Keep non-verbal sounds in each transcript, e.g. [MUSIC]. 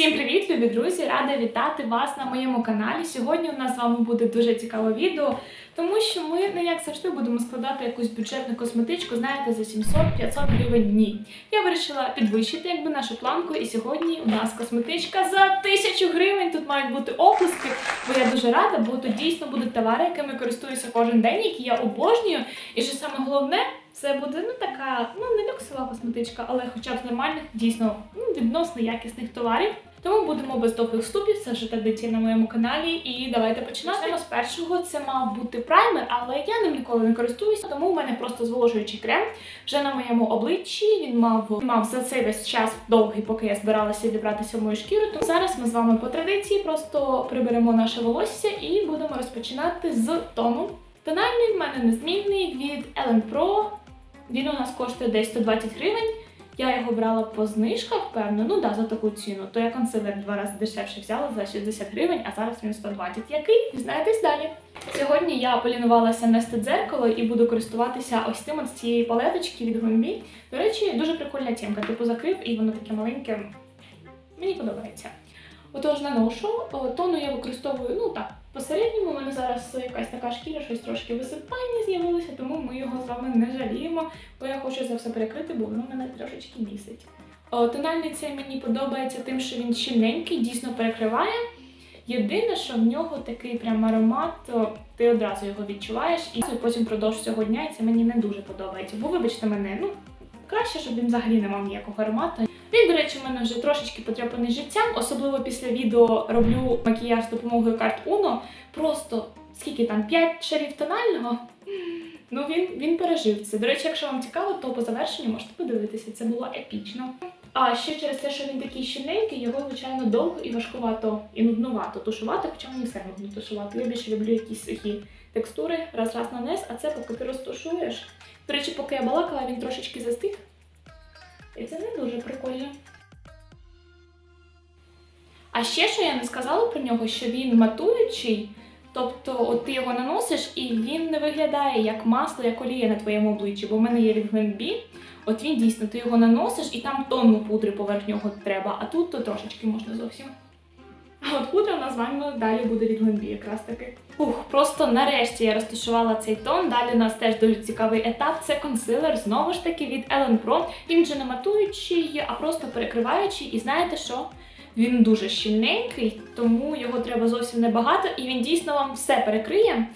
Всім привіт, любі друзі! Рада вітати вас на моєму каналі. Сьогодні у нас з вами буде дуже цікаве відео, тому що ми не як завжди будемо складати якусь бюджетну косметичку, знаєте, за 700-500 гривень. Ні. Я вирішила підвищити якби нашу планку, і сьогодні у нас косметичка за 1000 гривень. Тут мають бути оплески, бо я дуже рада, бо тут дійсно будуть товари, якими користуюся кожен день, які я обожнюю. І що саме головне, це буде ну така, ну не люксова косметичка, але хоча б з нормальних, дійсно ну, відносно якісних товарів. Тому будемо без довгих вступів, це вже традиція на моєму каналі. І давайте починати. Почнемо з першого. Це мав бути праймер, але я ним ніколи не користуюся, тому в мене просто зволожуючий крем. Вже на моєму обличчі він мав мав за цей весь час довгий, поки я збиралася відібратися в мою шкіру. Тому зараз ми з вами по традиції просто приберемо наше волосся і будемо розпочинати з тону. Тональний в мене незмінний від Ellen Pro. Він у нас коштує десь 120 гривень. Я його брала по знижках, певно, ну да, за таку ціну. То я консилер два рази дешевше взяла за 60 гривень, а зараз він 120. Який? Дізнаєтесь далі. Сьогодні я полінувалася нести дзеркало і буду користуватися ось от з цієї палеточки від Гумбі. До речі, дуже прикольна тємка. Типу закрив і воно таке маленьке. Мені подобається. Отож, наношу. Тону я використовую, ну так, посередньому. У мене зараз якась така шкіра, щось трошки висипання з'явилося, тому ми його з вами не жаліємо, бо я хочу це все перекрити, бо воно мене трошечки місить. О, Тональний цей мені подобається тим, що він щільненький, дійсно перекриває. Єдине, що в нього такий прям аромат, о, ти одразу його відчуваєш, і потім впродовж цього дня і це мені не дуже подобається. Бо вибачте мене, ну краще, щоб він взагалі не мав ніякого аромату. Він, до речі, в мене вже трошечки потряпаний життям, особливо після відео роблю макіяж з допомогою карт Uno. Просто скільки там 5 шарів тонального. Ну він, він пережив це. До речі, якщо вам цікаво, то по завершенню можете подивитися. Це було епічно. А ще через те, що він такий щільненький, його звичайно довго і важкувато і нуднувато тушувати, хоча мені все нудно тушувати. Я більше люблю якісь сухі текстури, раз-раз нанес, а це поки ти розтушуєш. До речі, поки я балакала, він трошечки застиг. І це не дуже прикольно. А ще, що я не сказала про нього, що він матуючий, тобто от ти його наносиш і він не виглядає як масло, як олія на твоєму обличчі, бо в мене є від Glambi. От він дійсно, ти його наносиш і там тонну пудри поверх нього треба, а тут то трошечки можна зовсім. А от пудра у нас з вами далі буде від Glambi якраз таки. Ух, просто нарешті я розташувала цей тон. Далі у нас теж дуже цікавий етап. Це консилер, знову ж таки від Ellen Pro. Він же не матуючий, а просто перекриваючий. І знаєте що? Він дуже щільненький, тому його треба зовсім небагато, і він дійсно вам все перекриє.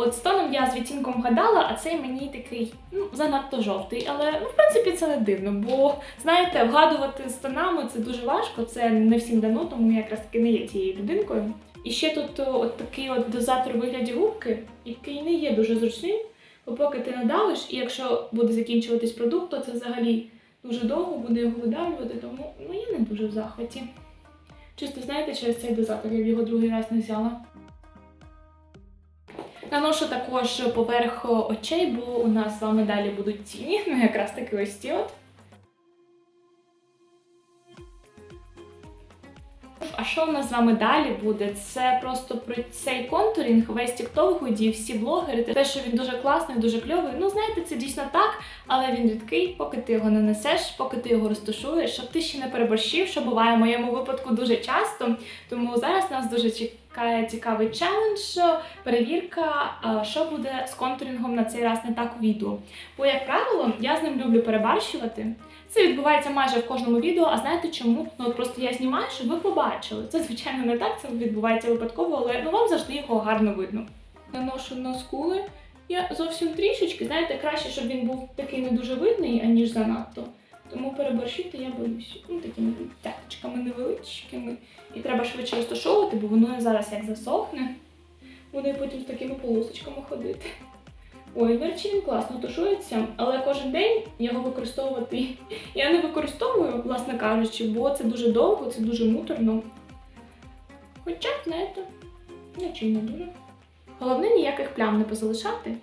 От з тоном я з відтінком гадала, а цей мені такий ну, занадто жовтий. Але ну, в принципі це не дивно, бо знаєте, вгадувати з тонами це дуже важко, це не всім дано, тому я якраз таки не є цією людинкою. І ще тут от такий от дозатор вигляді губки, який не є дуже зручним, бо поки ти надавиш, і якщо буде закінчуватись продукт, то це взагалі дуже довго буде його видавлювати, тому ну, я не дуже в захваті. Чисто знаєте, через цей дозатор я б його другий раз не взяла. Наношу також поверх очей, бо у нас з вами далі будуть тіні, [LAUGHS] ну якраз таки ось ті от. Що в нас з вами далі буде? Це просто про цей контурінг, весь тікток гудів, всі блогери. Те, що він дуже класний, дуже кльовий. Ну, знаєте, це дійсно так, але він рідкий, поки ти його нанесеш, поки ти його розташуєш, щоб ти ще не переборщив, що буває в моєму випадку дуже часто. Тому зараз нас дуже чекає цікавий челендж, перевірка, що буде з контурінгом на цей раз не так у відео. Бо, як правило, я з ним люблю перебарщувати. Це відбувається майже в кожному відео. А знаєте чому? Ну от просто я знімаю, щоб ви побачили. Це звичайно не так, це відбувається випадково, але ну вам завжди його гарно видно. Наношу на скули. Я зовсім трішечки, знаєте, краще, щоб він був такий не дуже видний, аніж занадто. Тому переборщити я боюсь. Ну, такими тяточками невеличкими. І треба швидше розташовувати, бо воно зараз як засохне. Буде потім з такими полосочками ходити. Ой, він класно тушується, але кожен день його використовувати я не використовую, власне кажучи, бо це дуже довго, це дуже муторно. Хоча, знаєте, нічим не дуже. Головне ніяких плям не позалишати,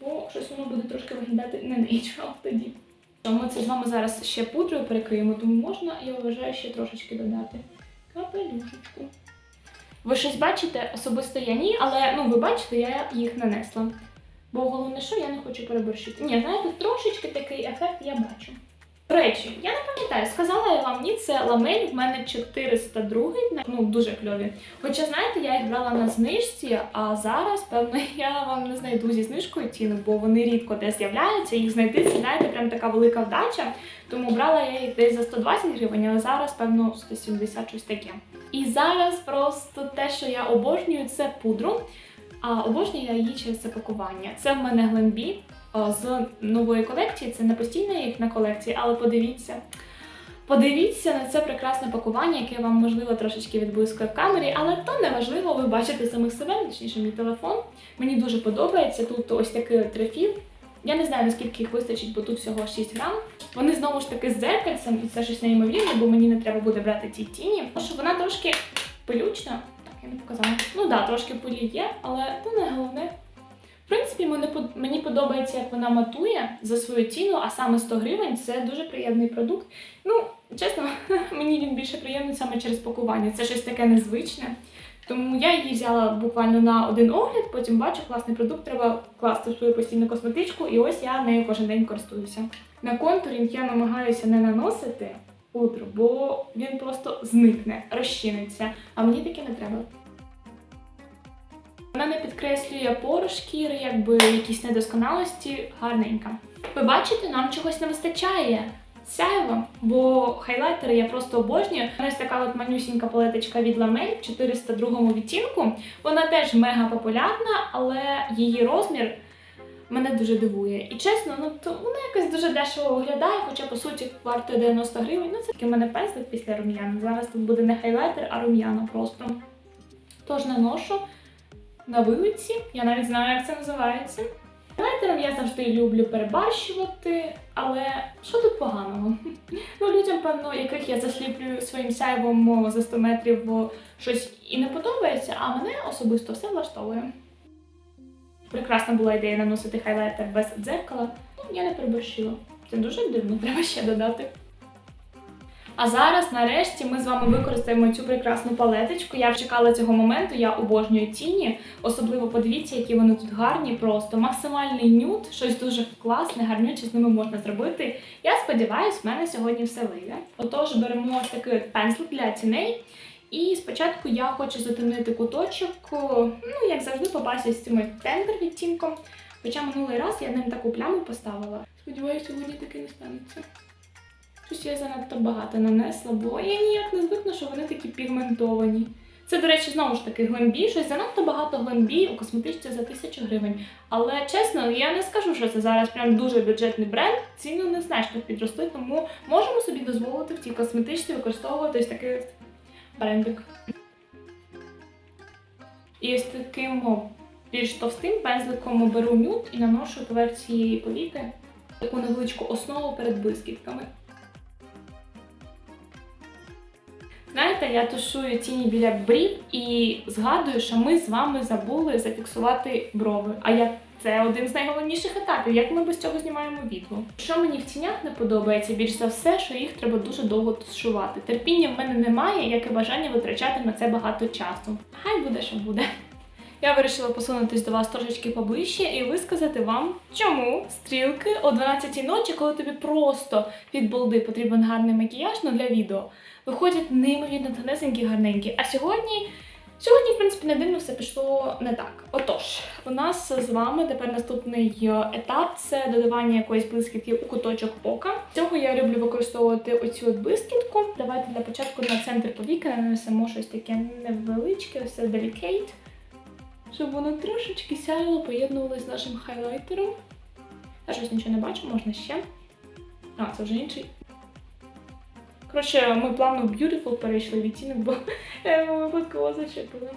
бо щось воно буде трошки виглядати не natural тоді. Ми це з вами зараз ще пудрою перекриємо, тому можна, я вважаю, ще трошечки додати. Капелюшечку. Ви щось бачите? Особисто я ні, але ну ви бачите, я їх нанесла. Бо головне, що я не хочу переборщити. Ні, знаєте, трошечки такий ефект я бачу. До речі, я не пам'ятаю, сказала я вам ні, це ламель, в мене 402, ну дуже кльові. Хоча, знаєте, я їх брала на знижці, а зараз, певно, [LAUGHS] я вам не знайду зі знижкою ціну, бо вони рідко де з'являються. Їх знайти це, знаєте, прям така велика вдача. Тому брала я їх десь за 120 гривень, але зараз, певно, 170 щось таке. І зараз просто те, що я обожнюю, це пудру. А обожнюю я її через це пакування. Це в мене глембі з нової колекції. Це не постійно їх на колекції, але подивіться. Подивіться на це прекрасне пакування, яке вам можливо трошечки відблискує в камері, але то не важливо, ви бачите самих себе, точніше мій телефон. Мені дуже подобається. Тут ось такий от рефіл. Я не знаю, наскільки їх вистачить, бо тут всього 6 грам. Вони знову ж таки з дзеркальцем, і це щось неймовірне, бо мені не треба буде брати ті тіні. Тому що вона трошки пилючна. Я не показала. Ну так, трошки пилі є, але то не головне. В принципі, мені подобається, як вона матує за свою ціну, а саме 100 гривень це дуже приємний продукт. Ну, чесно, [LAUGHS] мені він більше приємний саме через пакування. Це щось таке незвичне. Тому я її взяла буквально на один огляд, потім бачу класний продукт, треба класти в свою постійну косметичку, і ось я нею кожен день користуюся. На контурінг я намагаюся не наносити пудру, бо він просто зникне, розчиниться, а мені таке не треба. Вона не підкреслює пору шкіри, якби якісь недосконалості, гарненька. Ви бачите, нам чогось не вистачає. Сяйво, бо хайлайтери я просто обожнюю. У Ось така от манюсінька палеточка від Lamel в 402 відтінку. Вона теж мега популярна, але її розмір мене дуже дивує. І чесно, ну то вона якось дуже дешево виглядає, хоча по суті вартує 90 гривень. Ну це такий в мене пензлик після рум'ян. Зараз тут буде не хайлайтер, а рум'яна просто. Тож наношу на вилиці. Я навіть знаю, як це називається. Хайлайтером я завжди люблю перебарщувати, але що тут поганого? [LAUGHS] Ну, людям, певно, яких я засліплюю своїм сяйвом за 100 метрів бо щось і не подобається, а мене особисто все влаштовує. Прекрасна була ідея наносити хайлайтер без дзеркала, ну я не переборщила. Це дуже дивно, [LAUGHS] треба ще додати. А зараз, нарешті, ми з вами використаємо цю прекрасну палеточку. Я чекала цього моменту, я обожнюю тіні. Особливо подивіться, які вони тут гарні, просто максимальний нюд, щось дуже класне, гарнюче з ними можна зробити. Я сподіваюся, в мене сьогодні все вийде. Отож, беремо такий от пензлик для тіней. І спочатку я хочу затемнити куточок, ну, як завжди, попасти з цим тендер відтінком. Хоча минулий раз я ним таку пляму поставила. Сподіваюся, сьогодні таки не станеться. Щось я занадто багато нанесла, бо я ніяк не звикну, що вони такі пігментовані. Це, до речі, знову ж таки глембі, щось занадто багато глембі у косметичці за 1000 гривень. Але чесно, я не скажу, що це зараз прям дуже бюджетний бренд. Ціни не значно підросли, тому можемо собі дозволити в цій косметичці використовувати ось такий брендик. І з таким більш товстим пензликом беру нюд і наношу поверх цієї повіки таку невеличку основу перед блискітками. Знаєте, я тушую тіні біля брів і згадую, що ми з вами забули зафіксувати брови. А як це один з найголовніших етапів, як ми без цього знімаємо відео. Що мені в тінях не подобається більш за все, що їх треба дуже довго тушувати. Терпіння в мене немає, як і бажання витрачати на це багато часу. Хай буде, що буде. Я вирішила посунутись до вас трошечки поближче і висказати вам, чому стрілки о 12-й ночі, коли тобі просто від балди потрібен гарний макіяж ну, для відео, виходять неймовірно тонесенькі, гарненькі. А сьогодні, сьогодні, в принципі, не дивно все пішло не так. Отож, у нас з вами тепер наступний е, етап це додавання якоїсь блискітки у куточок ока. Цього я люблю використовувати оцю от блискітку. Давайте для початку на центр повіки нанесемо щось таке невеличке, це Delicate щоб воно трошечки сяяло, поєднувалося з нашим хайлайтером. Я щось нічого не бачу, можна ще. А, це вже інший. Коротше, ми плавно Beautiful перейшли відтінок, бо я випадково зачепила.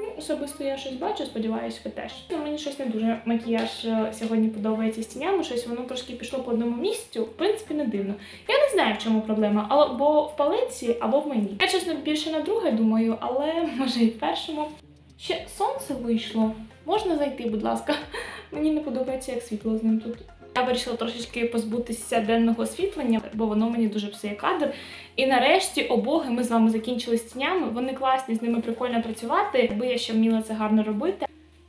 Ну, особисто я щось бачу, сподіваюсь, ви теж. Мені щось не дуже макіяж е, сьогодні подобається з тінями, щось воно трошки пішло по одному місцю. В принципі, не дивно. Я не знаю, в чому проблема, або в палеці, або в мені. Я чесно більше на друге думаю, але може і в першому. Ще сонце вийшло. Можна зайти, будь ласка. Мені не подобається, як світло з ним тут. Я вирішила трошечки позбутися денного освітлення, бо воно мені дуже псує кадр. І нарешті обоги ми з вами закінчили з тінями. Вони класні, з ними прикольно працювати. Якби я ще вміла це гарно робити.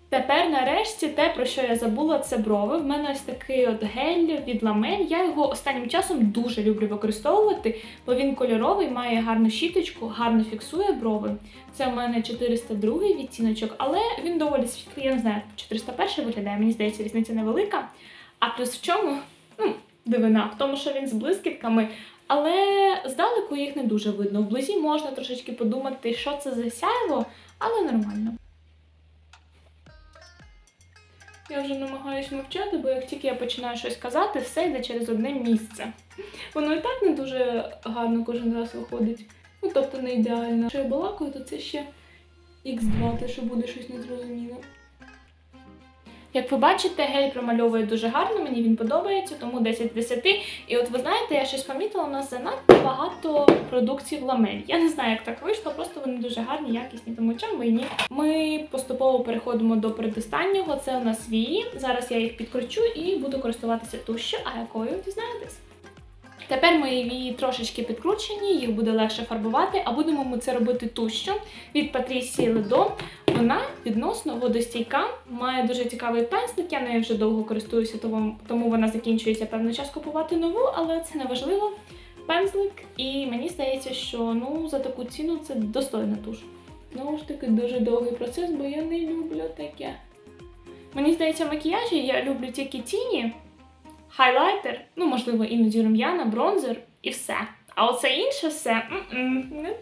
Тепер, нарешті, те, про що я забула, це брови. В мене ось такий от гель від ламель. Я його останнім часом дуже люблю використовувати, бо він кольоровий, має гарну щіточку, гарно фіксує брови. Це в мене 402 відтіночок, але він доволі світлий, я не знаю, 401 виглядає, мені здається, різниця невелика. А плюс в чому? Ну, дивина, в тому, що він з блискітками. Але здалеку їх не дуже видно. Вблизі можна трошечки подумати, що це за сяйво, але нормально. Я вже намагаюсь мовчати, бо як тільки я починаю щось казати, все йде через одне місце. Воно і так не дуже гарно кожен раз виходить. Ну, тобто не ідеально. Якщо я балакаю, то це ще Х2, те, що буде щось незрозуміло. Як ви бачите, гель промальовує дуже гарно, мені він подобається, тому 10 з 10. І от ви знаєте, я щось помітила, у нас занадто багато продуктів ламель. Я не знаю, як так вийшло, просто вони дуже гарні, якісні, тому чому і ні. Ми поступово переходимо до передостаннього. Це у нас вії. Зараз я їх підкручу і буду користуватися тушю, а якою дізнаєтесь. Тепер мої вії трошечки підкручені, їх буде легше фарбувати, а будемо ми це робити тущу від Patricia Ледо. Вона відносно водостійка, має дуже цікавий пензлик. Я нею вже довго користуюся, тому, вона закінчується певний час купувати нову, але це не важливо. Пензлик, і мені здається, що ну за таку ціну це достойна туш. Знову ж таки, дуже довгий процес, бо я не люблю таке. Мені здається, макіяжі я люблю тільки тіні, хайлайтер, ну можливо, іноді рум'яна, бронзер і все. А оце інше все не,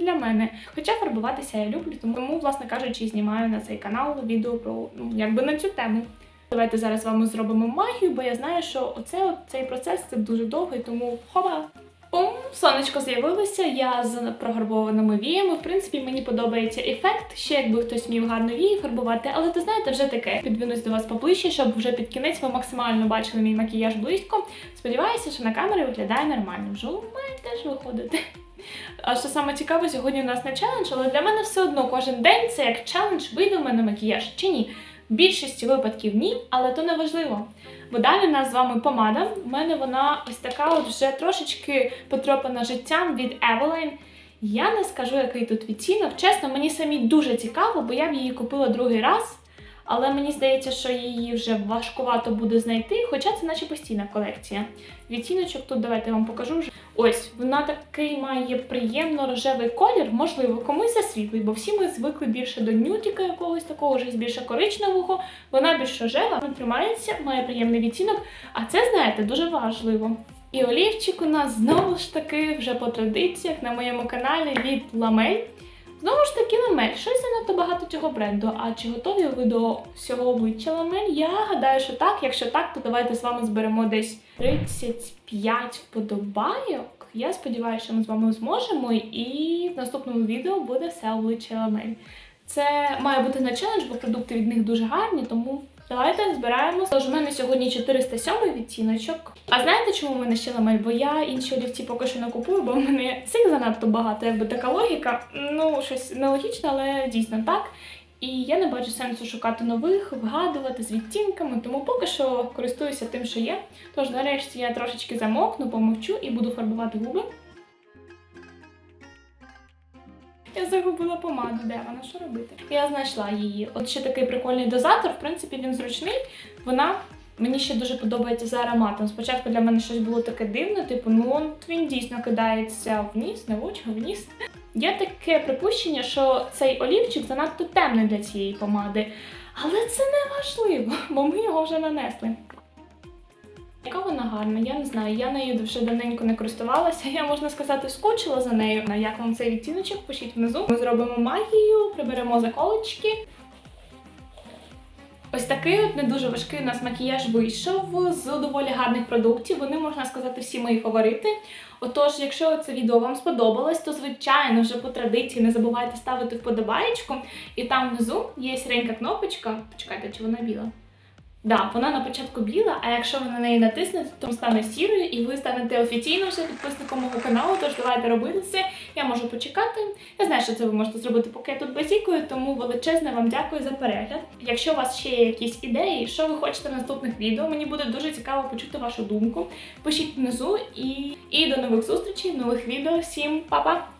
для мене. Хоча фарбуватися я люблю, тому, власне кажучи, знімаю на цей канал відео про ну, якби на цю тему. Давайте зараз з вами зробимо магію, бо я знаю, що оце, цей процес це дуже довгий, тому хоба! Пум, сонечко з'явилося, я з прогарбованими віями. В принципі, мені подобається ефект. Ще якби хтось міг гарно вії фарбувати, але ти знаєте, вже таке. Підвинусь до вас поближче, щоб вже під кінець ви максимально бачили мій макіяж близько. Сподіваюся, що на камері виглядає нормально. Вже має теж виходити. А що саме цікаве, сьогодні у нас не челендж, але для мене все одно кожен день це як челендж, вийде в мене макіяж чи ні. Більшості випадків ні, але то не важливо. Бо далі у нас з вами помада. У мене вона ось така от вже трошечки потропана життям від Eveline. Я не скажу, який тут відтінок. Чесно, мені самі дуже цікаво, бо я б її купила другий раз. Але мені здається, що її вже важкувато буде знайти, хоча це наче постійна колекція. Відтіночок тут давайте вам покажу. Ось, вона такий має приємно рожевий колір, можливо, комусь засвітлий, бо всі ми звикли більше до нютіка якогось такого, вже більше коричневого. Вона більш рожева, вона тримається, має приємний відтінок, а це, знаєте, дуже важливо. І олівчик у нас знову ж таки вже по традиціях на моєму каналі від Ламель. Знову ж таки, ламель. Щось занадто багато цього бренду. А чи готові ви до всього обличчя ламель? Я гадаю, що так. Якщо так, то давайте з вами зберемо десь 35 вподобайок. Я сподіваюся, що ми з вами зможемо, і в наступному відео буде все обличчя ламель. Це має бути на челендж, бо продукти від них дуже гарні, тому давайте збираємо. Тож у мене сьогодні 407 відтіночок. А знаєте, чому в мене ще ламель? Бо я інші олівці поки що не купую, бо в мене цих занадто багато, якби така логіка. Ну, щось нелогічне, але дійсно так. І я не бачу сенсу шукати нових, вгадувати з відтінками, тому поки що користуюся тим, що є. Тож, нарешті, я трошечки замовкну, помовчу і буду фарбувати губи. Я загубила помаду, де вона що робити? Я знайшла її. От ще такий прикольний дозатор, в принципі, він зручний. Вона мені ще дуже подобається за ароматом. Спочатку для мене щось було таке дивне, типу, ну він дійсно кидається вниз, в очі, вниз. Є таке припущення, що цей олівчик занадто темний для цієї помади. Але це не важливо, бо ми його вже нанесли. Яка вона гарна, я не знаю. Я нею вже давненько не користувалася. Я можна сказати, скучила за нею. А Як вам цей відтіночок? Пишіть внизу. Ми зробимо магію, приберемо заколочки. Ось такий от не дуже важкий у нас макіяж вийшов з доволі гарних продуктів. Вони, можна сказати, всі мої фаворити. Отож, якщо це відео вам сподобалось, то звичайно вже по традиції не забувайте ставити вподобаєчку. І там внизу є сіренька кнопочка. Почекайте, чи вона біла? Да, вона на початку біла, а якщо ви на неї натиснете, то стане сірою і ви станете офіційно вже підписником мого каналу. Тож давайте робити це. Я можу почекати. Я знаю, що це ви можете зробити, поки я тут базікую, тому величезне вам дякую за перегляд. Якщо у вас ще є якісь ідеї, що ви хочете в наступних відео, мені буде дуже цікаво почути вашу думку. Пишіть внизу і, і до нових зустрічей, нових відео. Всім па-па!